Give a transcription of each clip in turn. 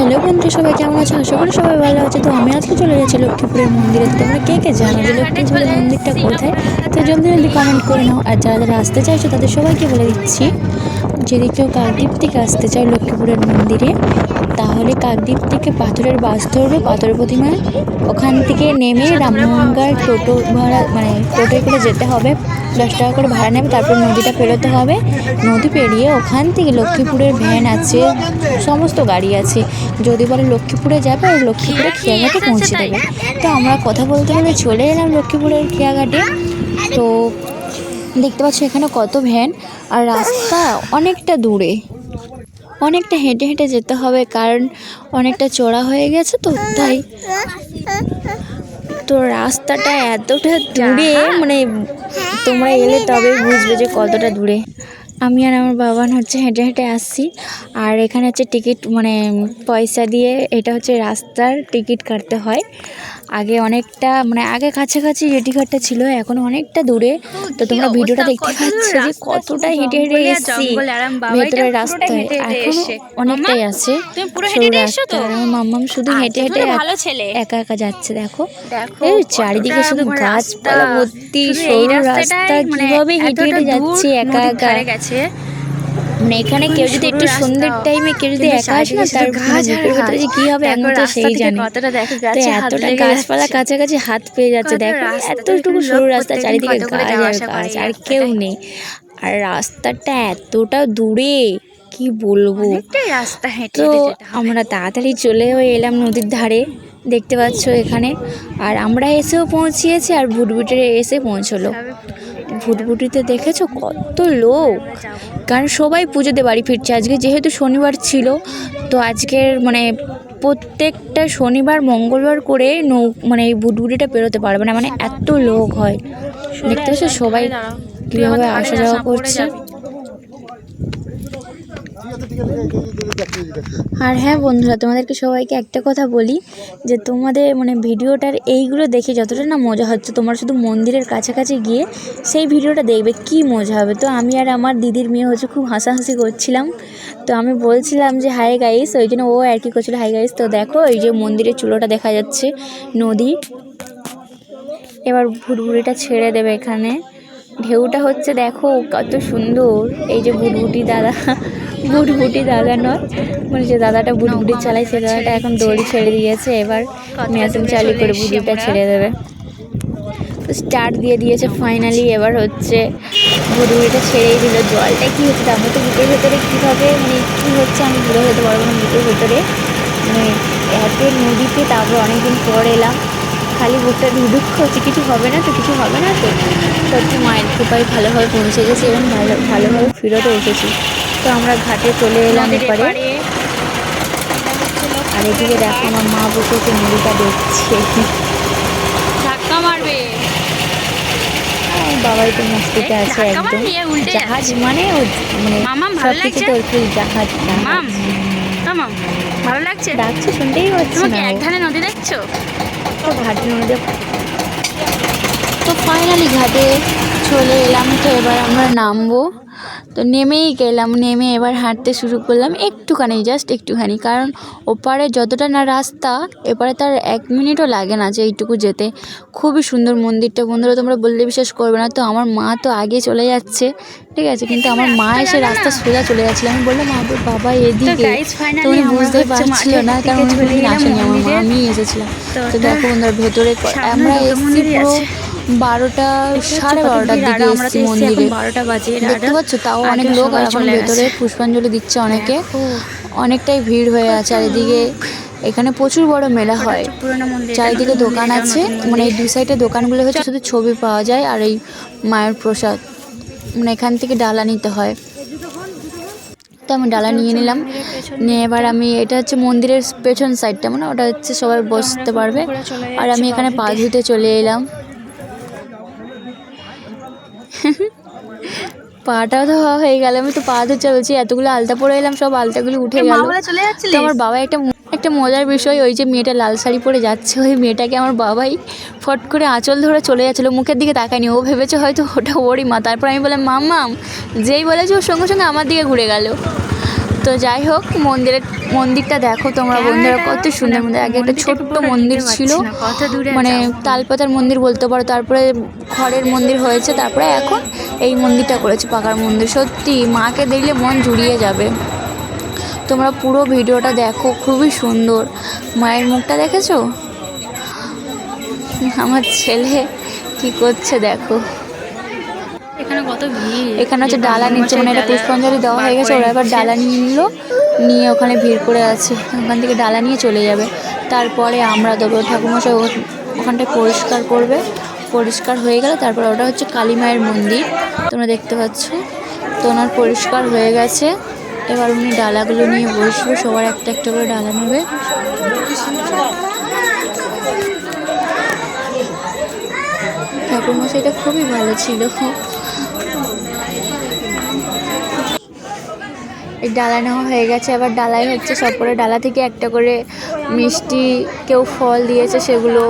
Hello বন্ধু সবাই কেমন আছো আশা করি সবাই ভালো আছে তো আমি আজকে চলে যাচ্ছি লক্ষ্মীপুরের মন্দিরে। তো তোমরা কে কে জানো যে লক্ষ্মীপুরের মন্দিরটা কোথায়? তো জলদি জলদি কমেন্ট করে নাও। আর যারা যারা আসতে চাইছো, তাদের সবাইকে বলে দিচ্ছি যদি কেউ কাকদ্বীপ থেকে আসতে চায় লক্ষ্মীপুরের মন্দিরে, তাহলে কাকদ্বীপ থেকে পাথরের বাস ধরবে। পাথরের প্রতিমা ওখান থেকে নেমে রামগঙ্গার টোটো ভাড়া মানে টোটোয় করে যেতে হবে। দশ টাকা করে ভাড়া নেবে তারপর নদীটা পেরোতে হবে। নদী পেরিয়ে ওখান থেকে লক্ষ্মীপুরের ভ্যান আছে সমস্ত গাড়ি আছে। যদি বলে লক্ষ্মীপুরে যাবে আর লক্ষ্মীপুরে খেয়াঘাটে পৌঁছে দেবে। তো আমরা কথা বলতে বলে চলে এলাম লক্ষ্মীপুরের খেয়াঘাটে। তো দেখতে পাচ্ছ এখানে কত ভ্যান আর রাস্তা অনেকটা দূরে। অনেকটা হেঁটে হেঁটে যেতে হবে কারণ অনেকটা চড়া হয়ে গেছে তো তাই। তো রাস্তাটা এতটা দূরে মানে তোমরা এলে তবেই বুঝবে যে কতটা দূরে। আমি আর আমার বাবান হচ্ছে হেঁটে হেঁটে আসছি। আর এখানে হচ্ছে টিকিট মানে পয়সা দিয়ে এটা হচ্ছে রাস্তার টিকিট কাটতে হয়। আগে অনেকটা মানে আগে কাছাকাছি জেটি ঘাটটা ছিল এখন অনেকটা দূরে। তো তোমরা ভিডিওটা দেখতে পাচ্ছ যে কতটা হেঁটে হেঁটে এসেছি। ভেতরের রাস্তায় এখন অনেকটাই আছে। মাম্মাম শুধু হেঁটে হেঁটে ভালো একা একা যাচ্ছে দেখো। চারিদিকে শুধু গাছপালা ভর্তি সরু রাস্তা মানে কীভাবে হেঁটে হেঁটে যাচ্ছে একা একা? গেছে। মানে এখানে কেউ যদি একটু সন্ধ্যের টাইমে কেউ যদি একা আসে না তার মানে ভেতরে যে কি হবে তো সেই জানে। তো এতটা গাছপালা কাছাকাছি হাত পেয়ে যাচ্ছে। দেখো এতটুকু সরু রাস্তা চারিদিকে গাছ আর গাছ আর কেউ নেই। আর রাস্তাটা এতটা দূরে কি বলব? রাস্তা তো। আমরা তাড়াতাড়ি চলেও এলাম নদীর ধারে দেখতে পাচ্ছ এখানে। আর আমরা এসেও পৌঁছিয়েছি আর ভুটভুটিরে এসে পৌঁছলো। ভুটভুটিতে দেখেছ? কত লোক। কারণ সবাই পুজোতে বাড়ি ফিরছে। আজকে যেহেতু শনিবার ছিল তো আজকের মানে প্রত্যেকটা শনিবার মঙ্গলবার করে নৌ মানে এই বুটবুটিটা পেরোতে পারবে না। মানে এত লোক হয়। দেখতে পাচ্ছ সবাই কীভাবে আসা যাওয়া করছে। আর হ্যাঁ বন্ধুরা, তোমাদেরকে সবাইকে একটা কথা বলি, যে তোমাদের মানে ভিডিওটার এইগুলো দেখে যতটা না মজা হচ্ছে, তোমরা শুধু মন্দিরের কাছাকাছি গিয়ে সেই ভিডিওটা দেখবে, কি মজা হবে। তো আমি আর আমার দিদির মেয়ে হচ্ছে খুব হাসাহাসি করছিলাম। তো আমি বলছিলাম যে, হাই গাইস, ওই জন্য ও আর কি করছিল, হাই গাইস, তো দেখো এই যে মন্দিরের চুলোটা দেখা যাচ্ছে, নদী। এবার ভুটভুটিটা ছেড়ে দেবে এখানে। ঢেউটা হচ্ছে দেখো, কত সুন্দর। এই যে ভুটভুটি দাদা ভুটভুটি দাদা নয় মানে যে দাদাটা ভুটভুটি চালায়, সে দাদাটা এখন দড়ি ছেড়ে দিয়েছে। এবার মেশিন চালু করে ভুটভুটিটা ছেড়ে দেবে। স্টার্ট দিয়ে দিয়েছে ফাইনালি এবার হচ্ছে ভুটভুটিটা ছেড়েই দিল। জলটা কী হচ্ছে তারপর তো বুকের ভেতরে কীভাবে মানে কী হচ্ছে আমি বুঝে হতে পারব না বুকের ভেতরে। মানে এত নদীতে তারপর অনেকদিন পর এলাম। খালি বুকটা ধুধুক হচ্ছে কিছু হবে না তো কিছু হবে না তো। সত্যি মায়ের কৃপায় ভালোভাবে পৌঁছে গেছি এবং ভালো ভালোভাবে ফিরতও এসেছি। তো আমরা ঘাটে চলে এলাম এপারে। এপারে। আর এদিকে দেখো আমার মা বসে বসে নদীটা দেখছে। ধাক্কা মারবে। বাবাই তো মস্তিতে আছে একদম। উল্টে জাহাজ মানে মানে সব ভালো কিছু তো একটু জাহাজ জাহাজ তামাম ভালো লাগছে? ডাকছে শুনতেই পাচ্ছি তুমি না। এক ধারে নদী দেখছ? তো ঘাটে নদী। তো ফাইনালি ঘাটে। চলে এলাম তো এবার আমরা নামবো। তো নেমেই গেলাম নেমে এবার হাঁটতে শুরু করলাম। একটুখানি জাস্ট একটুখানি কারণ ওপারে যতটা না রাস্তা এপারে তার এক মিনিটও লাগে না যে এইটুকু যেতে। খুবই সুন্দর মন্দিরটা বন্ধুরা তোমরা বললে বিশ্বাস করবে না। তো আমার মা তো আগে চলে যাচ্ছে ঠিক আছে? কিন্তু আমার মা এসে রাস্তা সোজা চলে যাচ্ছিল আমি বললাম "আবে বাবা এদিকে তো উনি আমরা বুঝতেই পারছিল না কারণ উনি আসেনি আমার মা। আমি এসেছিলাম। তো দেখো বন্ধুরা ভেতরে আমরা এসেছি পুরো। বারোটা সাড়ে বারোটার দিকে এসেছি মন্দিরে। দেখতে পাচ্ছ তাও অনেক লোক আর এখন ভেতরে পুষ্পাঞ্জলি দিচ্ছে অনেকে। অনেকটাই ভিড় হয়ে আছে আর এদিকে এখানে প্রচুর বড় মেলা হয়। চারিদিকে দোকান আছে। মানে এই দুই সাইডে দোকানগুলো হচ্ছে শুধু ছবি পাওয়া যায় আর এই মায়ের প্রসাদ। মানে এখান থেকে ডালা নিতে হয়। তো আমি ডালা নিয়ে নিলাম। নিয়ে এবার আমি এটা হচ্ছে মন্দিরের পেছন সাইডটা মানে ওটা হচ্ছে সবাই বসতে পারবে। আর আমি এখানে পা ধুতে চলে এলাম। পাটাও তো হওয়া হয়ে গেল আমি তো পা তো চলছি এতগুলো আলতা পরে এলাম সব আলতাগুলো উঠে গেল। তো আমার বাবা একটা একটা মজার বিষয় ওই যে মেয়েটা লাল শাড়ি পরে যাচ্ছে ওই মেয়েটাকে আমার বাবাই ফট করে আঁচল ধরে চলে যাচ্ছিল মুখের দিকে তাকায়নি ও ভেবেছে হয়তো ওটা ওরই মা তারপর আমি বললাম মাম্মাম যেই বলেছে ওর সঙ্গে সঙ্গে আমার দিকে ঘুরে গেল। তো যাই হোক মন্দিরের মন্দিরটা দেখো তোমরা বন্ধুরা কত সুন্দর মন্দির। আগে একটা ছোট্ট মন্দির ছিল। মানে তালপাতার মন্দির বলতে পারো তারপরে খড়ের মন্দির হয়েছে তারপরে এখন এই মন্দিরটা করেছে পাকার মন্দির। সত্যি মাকে দেখলে মন জুড়িয়ে যাবে। তোমরা পুরো ভিডিওটা দেখো খুবই সুন্দর। মায়ের মুখটা দেখেছ? আমার ছেলে কি করছে দেখো। এখানে কত ভিড়। এখানে হচ্ছে ডালা নিচ্ছে মানে এটা পুষ্পাঞ্জলি দেওয়া হয়ে গেছে ওরা এবার ডালা নিয়ে নিল নিয়ে ওখানে ভিড় করে আছে। ওখান থেকে ডালা নিয়ে চলে যাবে। তারপরে আমরা দেবো ঠাকুমশাই ওখানটায় পরিষ্কার করবে। পরিষ্কার হয়ে গেলে তারপর ওটা হচ্ছে কালী মায়ের মন্দির। তোমরা দেখতে পাচ্ছ? তো ওনার পরিষ্কার হয়ে গেছে। এবার উনি ডালাগুলো নিয়ে বসবে সবার একটা একটা করে ডালা নেবে। ঠাকুরমশাইটা খুবই ভালো ছিল। ডালা নেওয়া হয়ে গেছে আবার ডালাই হচ্ছে সব করে। ডালা থেকে একটা করে মিষ্টি কেউ ফল দিয়েছে সেগুলো।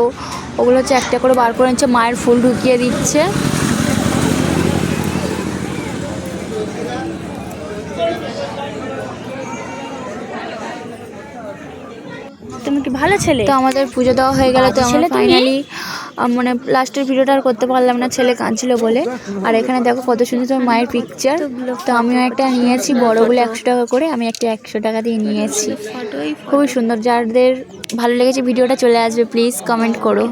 ওগুলো হচ্ছে একটা করে বার করে নিচ্ছে মায়ের ফুল ঢুকিয়ে দিচ্ছে। তুমি কি ভালো ছেলে? তো আমাদের পুজো দেওয়া হয়ে গেল তো আমরা ফাইনালি মানে লাস্টের ভিডিওটা আর করতে পারলাম না, ছেলে কাঁদছিল বলে। আর এখানে দেখো কত সুন্দর তোমার মায়ের পিকচার তো আমিও একটা নিয়েছি, বড়গুলো একশো টাকা করে, আমি একটা একশো টাকা দিয়ে নিয়েছি। খুবই সুন্দর, যাদের ভালো লেগেছে ভিডিওটা চলে আসবে প্লিজ কমেন্ট করো।